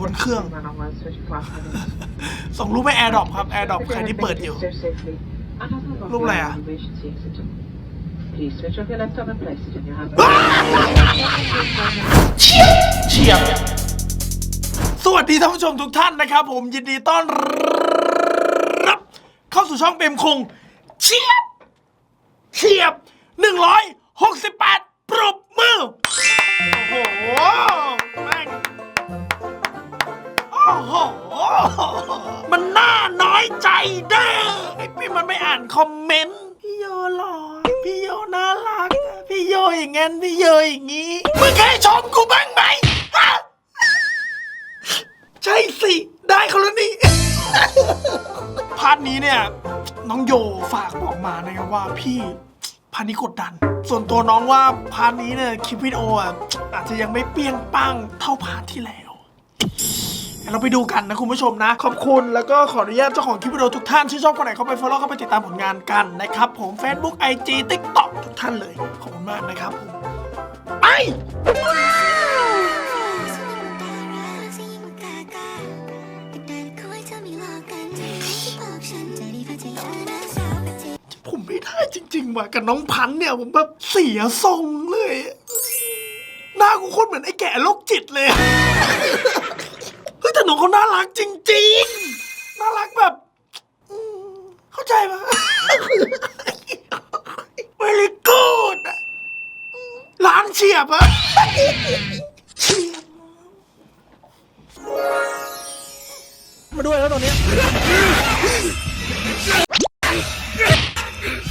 บนเครื่อง ส่งรูปให้แอร์ดรอปครับแอร์ดรอปใครที่เปิดอยู่ รูปอะไรอะ Please switch off your laptop and place it in your hand. เฉียบเฉียบสวัสดีท่านผู้ชมทุกท่านนะครับ ผมยินดีต้อนรับ เข้าสู่ช่องเปรมคง เฉียบ เฉียบหนึ่งร้อย อยใจเด้พี่มันไม่อ่านคอมเมนต์พี่โยหล่อพี่โยน่ารักพี่โยอย่างงั้นพี่โยอย่างงี้มึงเคยชมกูบ้างไหมฮะใช่สิได้เขาแล้วนี่ พาร์ทนี้เนี่ย น้องโยฝากบอกมานะครับว่าพี่พาร์ทนี้กดดัน ส่วนตัวน้องว่าพาร์ทนี้เนี่ยคลิปวิดีโออะอาจจะยังไม่เปรี้ยงปังเท่าพาร์ทที่แล้ว เราไปดูกันนะคุณผู้ชมนะ ขอบคุณแล้วก็ขออนุญาตเจ้าของคลิปวิดีโอทุกท่านที่ชอบคนไหนเข้าไป follow เข้าไปติดตามผลงานกันนะครับผม Facebook IG TikTok ทุกท่านเลย ขอบคุณมากนะครับผมไป ผมไม่ได้จริง ๆ ว่ะกับน้องพันธุ์เนี่ยผมแบบเสียทรงเลย หน้ากูโคตรเหมือนไอ้แก่โรคจิตเลย น้องเขาน่ารักจริง ๆ น่ารักแบบอืมเข้าใจปะ very good อะอืมร้านเฉียบอะเฉียบ มาด้วยแล้วตอนเนี้ย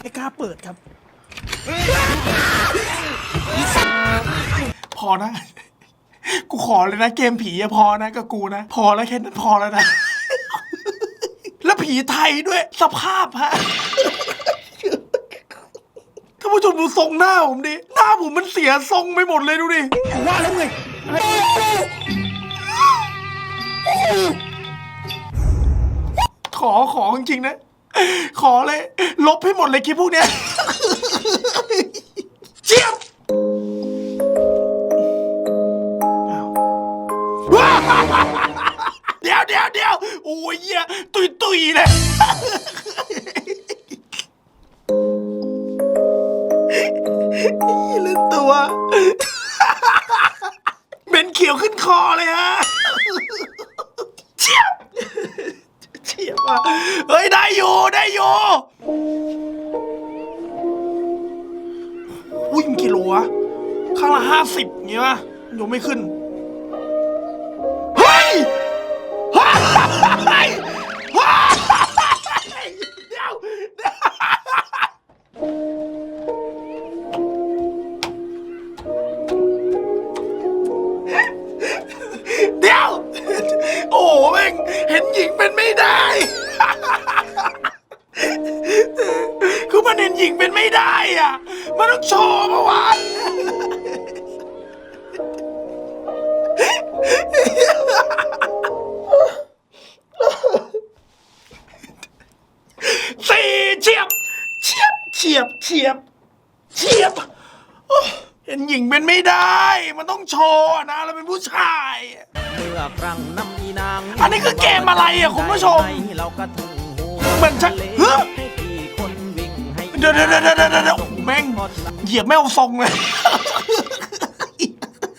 ไม่กล้าเปิดครับ พอนะ กูขอเลยนะเกมผีอะพอนะกับกูนะ พอแล้วแค่นั้นพอแล้วนะ แล้วผีไทยด้วยสภาพฮะท่านผู้ชมดูทรงหน้าผมดิ หน้าผมมันเสียทรงไปหมดเลยดูดิว่าแล้วไงขอขอจริงๆนะ ขอเลย ลบให้หมดเลยคลิปพวกเนี้ย ยวโอ้ยเหี้ยตุยตุยเลยเล่นตัว เป็นเขียวขึ้นคอเลยฮะเฉียบเฉียบอะเฮ้ย ได้อยู่ ได้อยู่วิ่งกิโลอะข้างละห้าสิบเงี้ยป่ะยังไม่ขึ้น เดี๋ยว โอ้โหแม่งเห็นหญิงเป็นไม่ได้ คือมันเห็นหญิงเป็นไม่ได้อะ มันต้องโชว์เมื่อวาน ฉียบเฉียบเฉียบเฉียบโอ้เห็นหญิงเป็นไม่ได้ มันต้องโชว์อะนะเราเป็นผู้ชายอะเมื่อครั้งน้ำอีนางอันนี้คือเกมอะไรอะคุณผู้ชมให้เรากระทุงหูเหมือนชักเฮ้ยให้พี่คนวิ่งให้เดี๋ยวเดี๋ยวเดี๋ยวเดี๋ยวเดี๋ยวแม่งเหยียบไม่เอาทรงเลย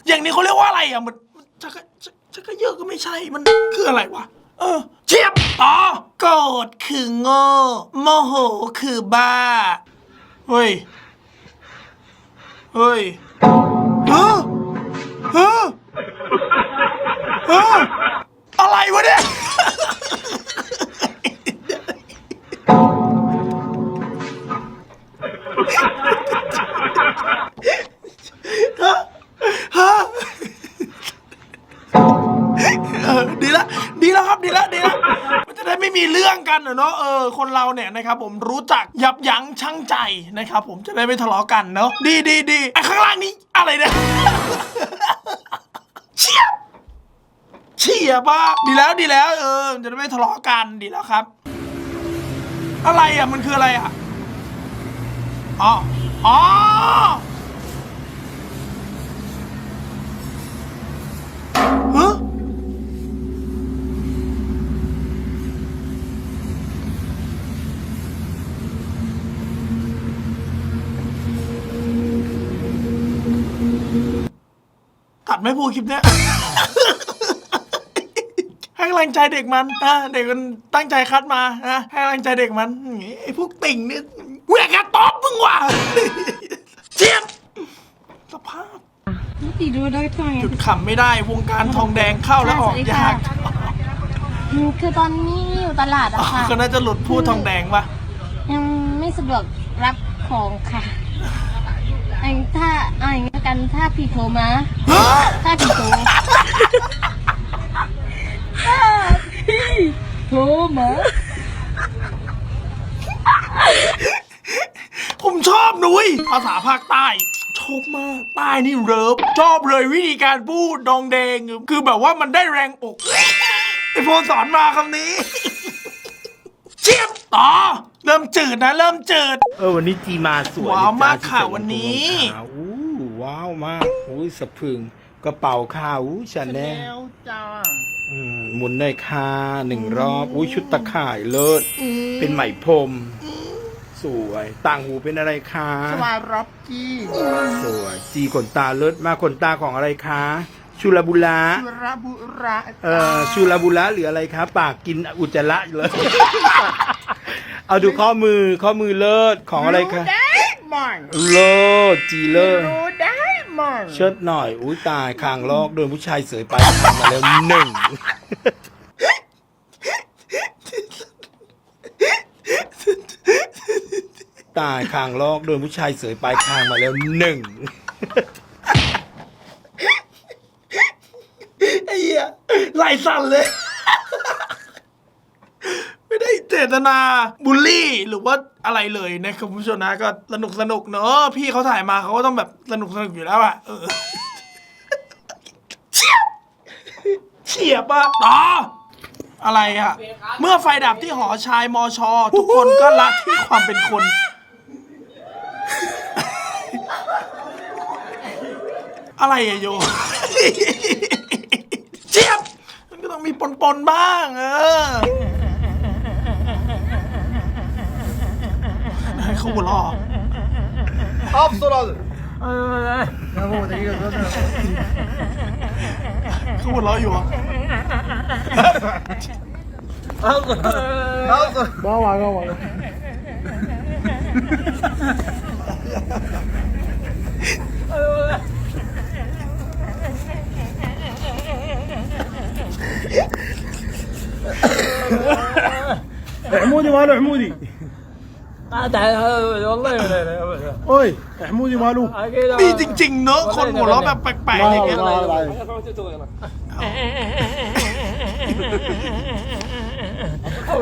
อย่างนี้เขาเรียกว่าอะไรอะมันมันจะกระจะจะกระเยอะก็ไม่ใช่มันคืออะไรวะเออเชียบอ๋อโกรธคือโง่โมโหคือบ้า เฮ้ย เฮ้ยเฮ้อเฮ้อเฮ้ออะไรวะเนี่ย ฮะฮะเออดีละ ดีแล้วครับ ดีละ ดีละ่มีเรื่องกันอเนาะเออคนเราเนี่ยนะครับผมรู้จักยับยั้งชั่งใจนะครับผมจะได้ไม่ทะเลาะกันเนาะดีดีดีไอ้ข้างล่างนี้อะไรเนี่ยเฉียบเฉียบอะดีแล้วดีแล้วเออจะได้ไม่ทะเลาะกันดีแล้วครับ อะไรอะมันคืออะไรอะอ๋ออ๋อ ไม่พูดคลิปเนี้ย ให้กำลังใจเด็กมันนะเด็กมันตั้งใจคัดมานะให้กำลังใจเด็กมันอย่างงี้ไอ้พวกติ่งเนี่ยเวียกระตอบมึงว่ะเจี๊ยบสภาพตีดูได้ทำไมหยุดขำไม่ได้วงการทองแดงเข้าแล้วออกยากคือตอนนี้อยู่ตลาดอะค่ะ ก็น่าจะหลุดพูดทองแดงปะยังไม่สะดวกรับของค่ะ อันถ้าเอาอย่างนี้กันถ้าพีโทรมาถ้าพีโทรถ้าพี่โทรมาผมชอบนุ้ยภาษาภาคใต้ชอบมากใต้นี่เริฟชอบเลยวิธีการพูดดองแดง คือแบบว่ามันได้แรงอกไอโฟนสอนมาคำนี้ เชียบต่อเริ่มจืดนะ เริ่มจืด เออวันนี้จีมาสวยว้าวจ้มากค่ะที่ใส่วันนี้รองเท้าอู้ว้าวมากอุ้ยสะพรึงกระเป๋าค่ะอู้ชาแนลอืมหมุนได้ค่ะหนึ่งรอบอุ้ยชุดตะข่ายเลิศเป็นไหมพรมสวย ต่างหูเป็นอะไรคะสวายรับจีสวย จีขนตาเลิศมากขนตาของอะไรคะ ชูลาบุระชูลาบุระเอ่อชูลาบุระหรืออะไรคะปากกินอุจจาระอยู่เลย เอาดูข้อมือข้อมือเลิศของอะไรคะเลิศจีเลิศเชิดหน่อย อุ้ยตายคางลอกโดนผู้ชายเสยไปทำมาแล้วหนึ่งตายคางลอกโดนผู้ชายเสยปลายคางมาแล้วหนึ่ง ไอ้เหี้ยไหล สั่นเลย ไม่ได้เจตนาบูลลี่หรือว่าอะไรเลยนะครับคุณผู้ชมนะก็สนุกสนุกเนอะพี่เขาถ่ายมาเขาก็ต้องแบบสนุกสนุกอยู่แล้วอะเออเฉียบอะต่ออะไรอะเมื่อไฟดับที่หอชายมอชอ ทุกคนก็ละที่ความเป็นคน อะไรอะโย เจี๊ยบ มันก็ต้องมี ปนๆบ้าง เออให้เขาหัวเราะเขาหัวเราะอยู่เหรอ عمودي ماله عمودي والله لا لا ابدا اوي عمودي ماله มีจริง ๆ เนอะคนหัวเราะแบบแปลกๆอย่างเงี้ย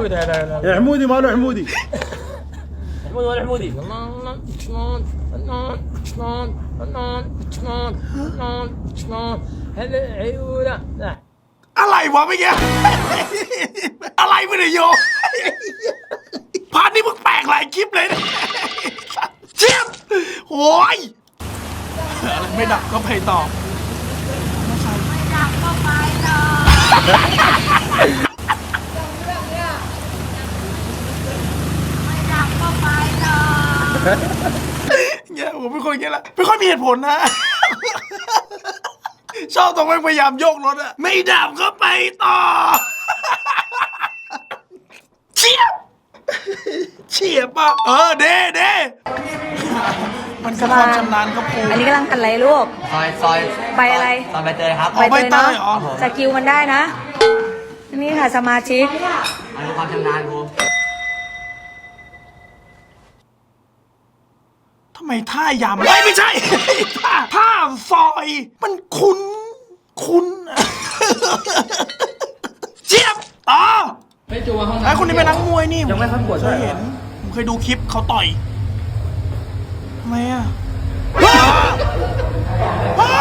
لا لا لا عمودي ماله عمودي حمودي ولا حمودي شلون شلون شلون شلون شلون شلون شلون هلا عيونا لا อะไรวะเมื่อกี้ อะไรไม่ได้โย ดับก็ไปต่อเนี่ยผมเป็นคนอย่างเงี้ยแหละไม่ค่อยมีเหตุผลนะ ชอบตรงไม่พยายามโยกรถอะไม่ดับก็ไปต่อเฉียบเฉียบป่ะเออเด้เด้ มันคือความชำนาญครับครูอันนี้กำลังกันอะไรลูก ซอยซอยใบอะไร ซอยใบเตยครับ อ๋อใบเตยเนาะเหรอ สกิลมันได้นะ นี่ค่ะสมาชิกอันนี้ความชำนาญครูทำไมท่ายำไม่ไม่ใช่ ท่าท่าซอย มันคุ้นคุ้นเจี๊ยบต่อไอ้จูมาห้องน้ำไอ้คนนี้เป็นนักมวยนี่ยังไม่ค่อยปวดเคยเห็นผมเคยดูคลิปเขาต่อย ทำไมอะอ้าอ้า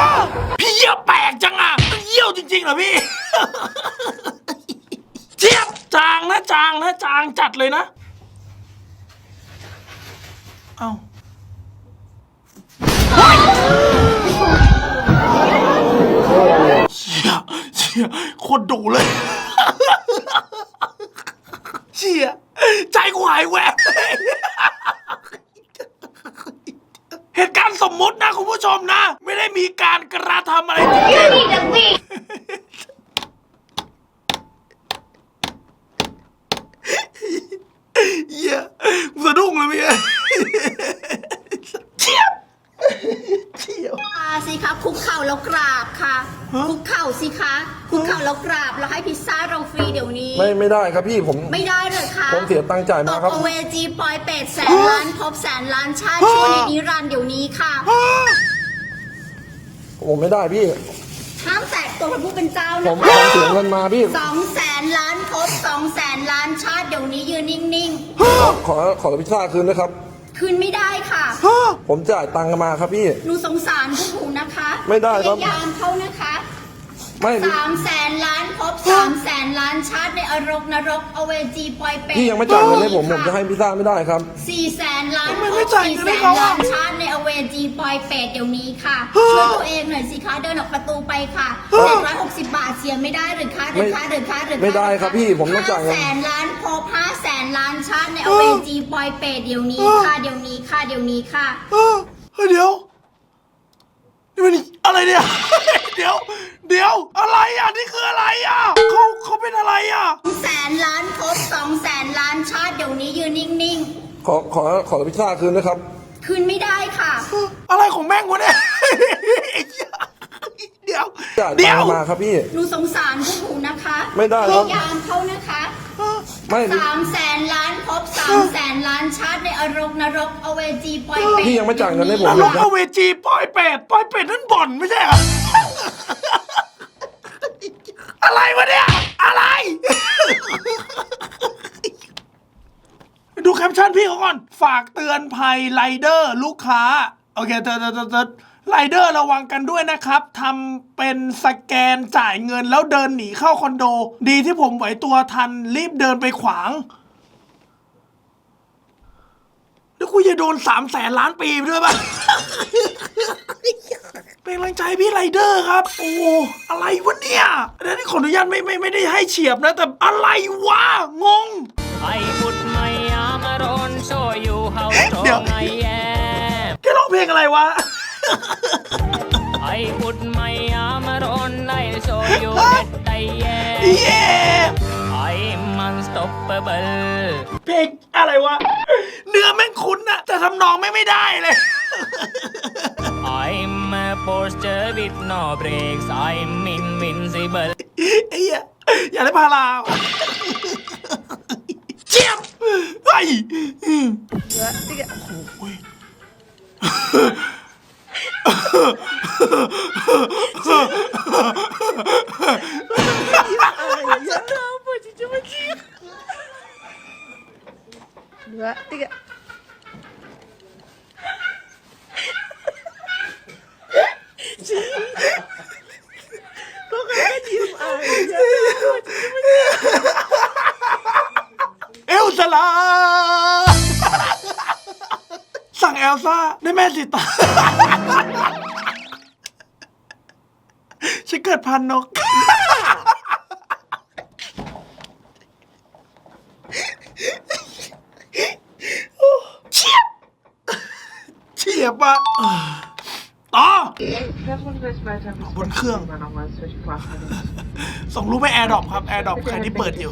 พี่เยี่ยวแปลกจังอะมันเยี่ยวจริงๆเหรอพี่เจี๊ยบจางนะจางนะจางจัดเลยนะเอ้าเชี่ยเชี่ยโคตรดุเลยเชี่ยใจกูหายแวบ เลยเฮเหตุการณ์สมมุตินะคุณผู้ชมนะ ไม่ได้มีการกระทำอะไรจริงเหี้ยสะดุ้งเลยเมียเฉียบเฉียบมาสิคะคุกเข่าแล้วกราบค่ะคุกเข่าสิคะคุกเข่าแล้วกราบแล้วให้พิซซ่าเราฟรีเดี๋ยวนี้ ไม่ไม่ได้ครับพี่ผม ไม่ได้เลยค่ะ ผมเสียตังค์จ่ายมาครับ ตกเวจีปอยเป็ดแสนล้านพบแสนล้านชาติช่วยในนิรันดร์เดี๋ยวนี้ค่ะผมไม่ได้พี่ ห้ามแตะตัวพระผู้เป็นเจ้าผนะมผคะมเสียเงินมาพี่ สองแสนล้านพบสองแสนล้านชาติเดี๋ยวนี้ยืนนิ่งขอขอพิซซ่าคืนนะครับ ๆ คืนไม่ได้ค่ะ ผมจ่ายตังค์มาครับพี่ หนูสงสารพวกหนูนะคะไม่ได้ครับ พยายามเขานะคะ ไม่สามแสนล้านพบสามแสนล้านชาติในอรกนรก อเวจีปอยเป็ดพี่ยังไม่จ่ายเงินให้ผมผมจะให้พิซซ่าไม่ได้ครับสี่แสนล้านทำไมไม่จ่ายสี่เงินแสให้นเขาอะล้านชาติในอเวจีปอยเป็ดเดี๋ยวนี้ค่ะช่วยตัวเองหน่อยสิคะเดินออกประตูไปค่ะเจ็ดร้อยหกสิบบาทเสียไม่ได้หรือคะหรือคะหรือคะหรือคะไม่ได้ครับพี่ผมต้องจ่ายเงินห้าแสนล้านพบห้าแสนล้านชาติในอเวจีปอยเป็ดเดี๋ยวนี้ค่ะเดี๋ยวนี้ค่ะเดี๋ยวนี้ค่ะเออเฮ้ยเดี๋ยวนี่มันอะไรเนี่ยเดี๋ยว เดี๋ยว อะไรอะ นี่คืออะไรอะเขาเขาเป็นอะไรอะ แสนล้านพบสองแสนล้านชาติเดี๋ยวนี้ยืนนิ่งขอขอขอพิซซ่าคืนนะครับ ๆ คืนไม่ได้ค่ะ อะไรของแม่งวะเนี่ยเดี๋ยว จ่ายเดี๋ตัยงวค์มาครับพี่ หนูสงสารพวกหนูนะคะไม่ได้พครับยายามเขานะคะไม่ สามแสนล้านพบสามแสนล้านชาติในอรกนรกอเวจีปอยเป็ดพี่ยังไม่จ่ายเงินให้ผมนเลรยกครัเอาบเวจีปล่อยเป็ดปล่อยเป็ดนั่นบ่อนไม่ใช่เหรอ อะไรวะเนี่ย อะไร ดูแคปชั่น พี่เขาก่อนฝากเตือนภัยไรเดอร์ลูกค้า โอเคเตอเตอเตอนเตือนไรเดอร์ระวังกันด้วยนะครับทำเป็นสแกนจ่ายเงินแล้วเดินหนีเข้าคอนโด ดีที่ผมไหวตัวทันรีบเดินไปขวาง แล้วกูจะโดนสามแสนล้านปีไปด้วยป่ะ เป็นกำลังใจพี่ไรเดอร์ครับ โอ้อะไรวะเนี่ยแล้วนี่ขออนุญาตไม่ไม่ไม่ได้ให้เฉียบนะ แต่อะไรวะ งง I put my armor on, show you how Điều- strong I am. แกร้องเพลงอะไรวะ I put my armor on, I'll show you that I am. เย้ I'm unstoppable. เพลงอะไรวะ เนื้อแม่งคุ้นอะแต่ทำนองไม่งไม่ได้เลย I'm a posture with no brakes. I'm invincible. ไอ้เหี้ยอย่าได้พาราว่ะเจียบ 아이. 뭐야? 되게 아빠 진짜 멋지야. 뭐야? 되게 Kok kayaknya diem aja? Kenapa? Cuma เอลซาลา สั่งเอลซ่าได้แม่สิตาฉันเกิดพันนก เฉียบ เฉียบอะต่อ บนเครื่อง ส่งรูปให้แอร์ดรอปครับ แอร์ดรอปใครที่เปิดอยู่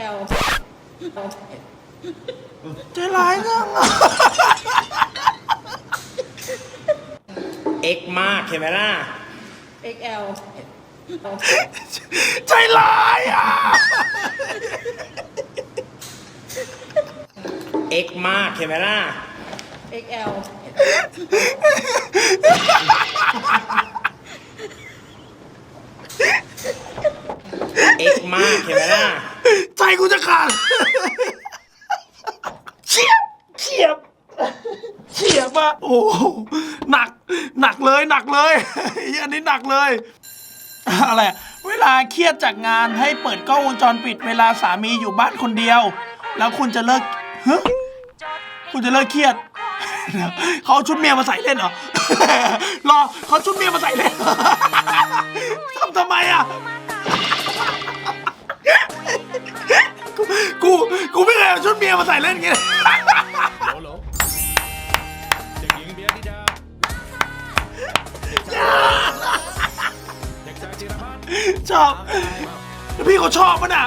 XL ใจร้ายจังอะเอ็กมากเห็นไหมล่ะ XL ใจร้ายอะเอ็กมากเห็นไหมล่ะ XL มากเห็นไหมล่ะ ใจกูจะขาดเฉียบเฉียบเฉียบอะโอ้โหหนัก หนักเลยหนักเลยอันนี้หนักเลยอะไรอะเวลาเครียดจากงานให้เปิดกล้องวงจรปิด เวลาสามีอยู่บ้านคนเดียว แล้วคุณจะเลิกฮะคุณจะเลิกเครียดเขาเอาชุดเมียมาใส่เล่นเหรอรอเขาชุดเมียมาใส่เล่นทำทำไมอะ กูกูกูไม่เคยเอาชุดเมียมาใส่เล่นอย่างงี้ชอบแล้วพี่เขาชอบมันอะ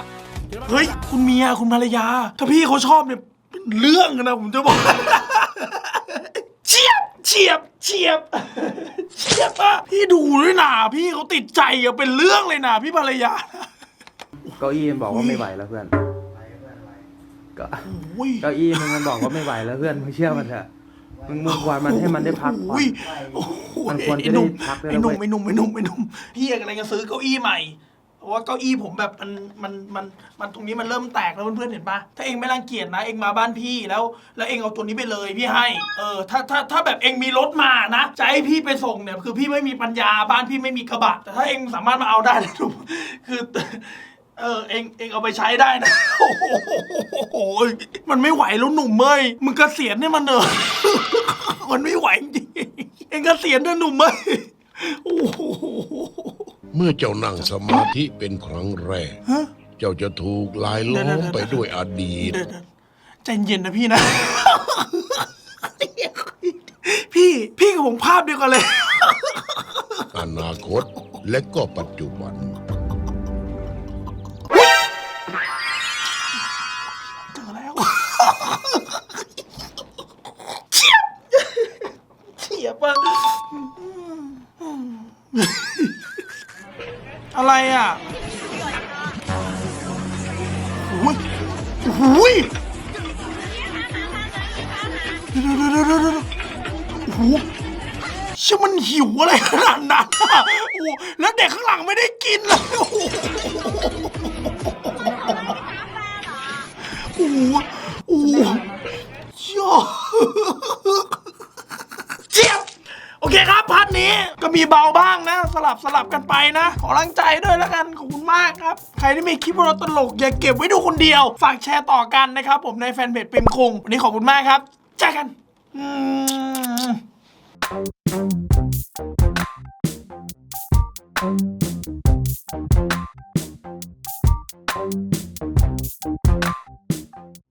เฮ้ย คุณเมียคุณภรรยา ถ้าพี่เขาชอบเนี่ยเป็นเรื่องนะผมจะบอก เฉียบเฉียบเฉียบเฉียบอะพี่ดูด้วยนะพี่เขาติดใจอะเป็นเรื่องเลยนะพี่ภรรยา เก้าอี้มันบอกว่าไม่ไหวแล้วเพื่อน ก็อุ้ยเก้าอี้มึงมันบอกว่าไม่ไหวแล้วเพื่อนมึงเชื่อมันเถอะมึงมึงควรมันให้มันได้พักผ่อน อุ้ยโอ้โหมันควรจะไอ้หนุ่มได้พักได้ไอ้หนุ่มแล้วเว้ย ไอ้หนุ่มไอ้หนุ่มไอ้หนุ่มพี่กำลังจะซื้อเก้าอี้ใหม่เพราะว่าเก้าอี้ผมแบบมันมันมันมันตรงนี้มันเริ่มแตกแล้วเพื่อนๆเห็นปะถ้าเองไม่รังเกียจนะ เองมาบ้านพี่แล้ว แล้วเองเอาตัวนี้ไปเลยพี่ให้ เออถ้าถ้าถ้าแบบเองมีรถมานะจะให้พี่ไปส่งเนี่ยคือพี่ไม่มีปัญญาบ้านพี่ไม่มีกระบะแต่ถ้าเองสามารถมาเอาได้นะทุกคือ เออเองเองเอาไปใช้ได้นะ โอ้โหมันไม่ไหวแล้วหนุ่มเมยมึงเกษียณให้มันเนอะมันไม่ไหวจริงเองเกษียณเถอะหนุ่มเมยโอ้โหเมื่อเจ้านั่งสมาธิเป็นครั้งแรก ฮะ เจ้าจะถูกลายล้อมไปด้วยอดีต เดี๋ยวๆใจเย็นนะพี่นะ พี่พี่กับผมภาพเดียวกันเลย อนาคตและก็ปัจจุบัน เฉียบอะอะไรอะโอ้ยโอ้ยเดี๋ยวเดี๋ยวเดี๋ยวเดี๋ยวเดี๋ยวโอ้โหเชื่อมันหิวอะไรขนาดนั้นอะโอ้โหแล้วเด็กข้างหลังไม่ได้กินเลยโอ้โห ลับสลับกันไปนะ ขอรังใจด้วยแล้วกันขอบคุณมากครับ ใครที่มีคลิปเราตลก อย่าเก็บไว้ดูคนเดียว ฝากแชร์ต่อกันนะครับ ผมในแฟนเพจเปรมคงวันนี้ขอบคุณมากครับเจอกันอืม